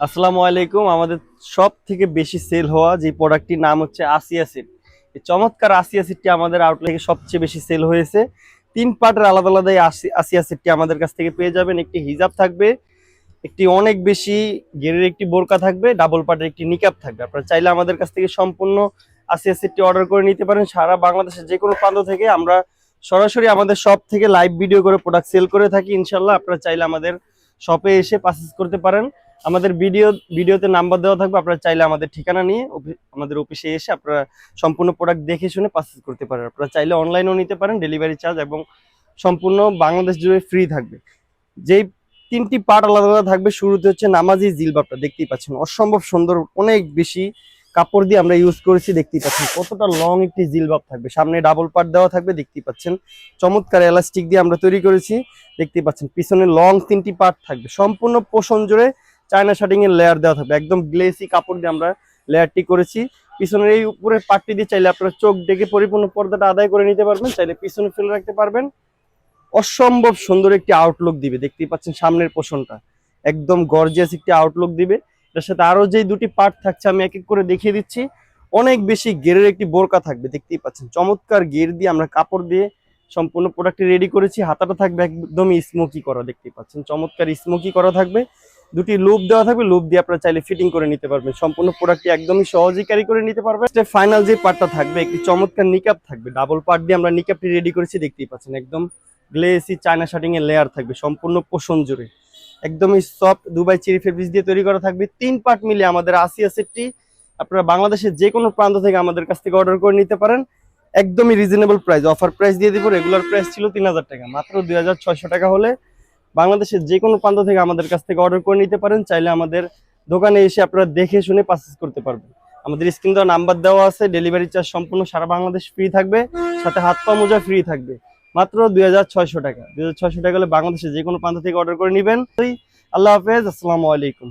আসসালামু আলাইকুম। আমাদের সব থেকে বেশি সেল হওয়া যে প্রোডাক্টটির নাম হচ্ছে আসিয়া সিট এই চমৎকার আসিয়া সিটটি আমাদের আউটলেটে সবচেয়ে বেশি সেল হয়েছে। তিন পার্টের আলাদা আলাদা আসিয়া সিটটি আমাদের কাছ থেকে পেয়ে যাবেন। একটি হিজাব থাকবে, একটি অনেক বেশি গেরের একটি বোরকা থাকবে ডাবল পার্টের একটি নিকাপ থাকবে। আপনারা চাইলে আমাদের কাছ থেকে সম্পূর্ণ আসিয়া সিটটি অর্ডার করে নিতে পারেন। সারা বাংলাদেশের যে কোনো প্রান্ত থেকে আমরা সরাসরি আমাদের শপ থেকে লাইভ ভিডিও করে প্রোডাক্ট সেল করে থাকি। ইনশাল্লাহ আপনারা চাইলে আমাদের শপে এসে পারচেস করতে পারেন। আমাদের ভিডিও ভিডিওতে নাম্বার দেওয়া থাকবে, আপনারা চাইলে আমাদের ঠিকানা নিয়ে আমাদের অফিসে এসে আপনারা সম্পূর্ণ প্রোডাক্ট দেখে শুনে পারচেস করতে পারেন। আপনারা চাইলে অনলাইনেও নিতে পারেন ডেলিভারি চার্জ এবং সম্পূর্ণ বাংলাদেশ জুড়ে ফ্রি থাকবে। যেই তিনটি পার্ট আলাদা আলাদা থাকবে, শুরুতে হচ্ছে নামাজি জিলবাবটা, দেখতেই পাচ্ছেন। অসম্ভব সুন্দর, অনেক বেশি কাপড় দিয়ে আমরা ইউজ করেছি, দেখতেই পাচ্ছেন। কতটা লং একটি জিলবাব থাকবে। সামনে ডাবল পার্ট দেওয়া থাকবে, দেখতেই পাচ্ছেন। চমৎকার এলাস্টিক দিয়ে আমরা তৈরি করেছি, দেখতেই পাচ্ছেন। পিছনে লং তিনটি পার্ট থাকবে। সম্পূর্ণ পোষণ জুড়ে চায়না শার্টিং এর লেয়ার দেওয়া থাকবে। একদম গ্লেসি কাপড় দিয়ে আমরা লেয়ারটি করেছি। পিছনের এই উপরে পাটটি দিয়ে চাইলে আপনারা চোখ ডেকে পরিপূর্ণ পর্দাটা আদায় করে নিতে পারবেন। চাইলে পিছনে ফেলে রাখতে পারবেন। অসম্ভব সুন্দর একটি আউটলুক দিবে। দেখতেই পাচ্ছেন সামনের পোষণটা। একদম গর্জিয়াস একটি আউটলুক দিবে। এটার সাথে আরও যে দুটি পার্ট থাকছে, আমি এক এক করে দেখিয়ে দিচ্ছি। অনেক বেশি গেরের একটি বোরকা থাকবে। দেখতেই পাচ্ছেন চমৎকার গের দিয়ে আমরা কাপড় দিয়ে সম্পূর্ণ প্রোডাক্টটি রেডি করেছি। হাতাটা থাকবে একদমই স্মোকি করা। দেখতেই পাচ্ছেন চমৎকার স্মোকি করা থাকবে। দুটি লুপ দেওয়া থাকবে লুপ দিয়ে আপনারা চাইলে ফিটিং করে নিতে পারবেন। সম্পূর্ণ প্রোডাক্টটি একদমই সহজেই ক্যারি করে নিতে পারবেন। ফাইনাল যে পার্টটা থাকবে, একটি চমৎকার নিকাপ থাকবে। ডাবল পার্ট দিয়ে আমরা নিকাপটি রেডি করেছি, দেখতেই পাচ্ছেন, একদম গ্লেসি চায়না শার্টিং এর লেয়ার থাকবে, সম্পূর্ণ পোষণ জুড়ে। একদমই সফট দুবাই চেরি ফেব্রিক্স দিয়ে তৈরি করা থাকবে। তিন পার্ট মিলে আমাদের আসিয়া সেটটি আপনারা বাংলাদেশের যে কোনো প্রান্ত থেকে আমাদের কাছ থেকে অর্ডার করে নিতে পারেন। একদমই রিজনেবল প্রাইস অফার প্রাইস দিয়ে দিব রেগুলার প্রাইস ছিল তিন হাজার টাকা। মাত্র দুই হাজার ছয়শো টাকা হলে বাংলাদেশের যে কোনো প্রান্ত থেকে আমাদের কাছ থেকে অর্ডার করে নিতে পারেন, চাইলে আমাদের দোকানে এসে আপনারা দেখে শুনে পারচেস করতে পারবেন। আমাদের স্ক্রিন দেওয়া নাম্বার দেওয়া আছে ডেলিভারি চার্জ সম্পূর্ণ সারা বাংলাদেশ ফ্রি থাকবে, সাথে হাত পা মোজা ফ্রি থাকবে। মাত্র দুই হাজার ছয়শো টাকা। দুই হাজার ছয়শো টাকা হলে বাংলাদেশের যে কোনো প্রান্ত থেকে অর্ডার করে নেবেন। আল্লাহ হাফেজ, আসসালামু আলাইকুম।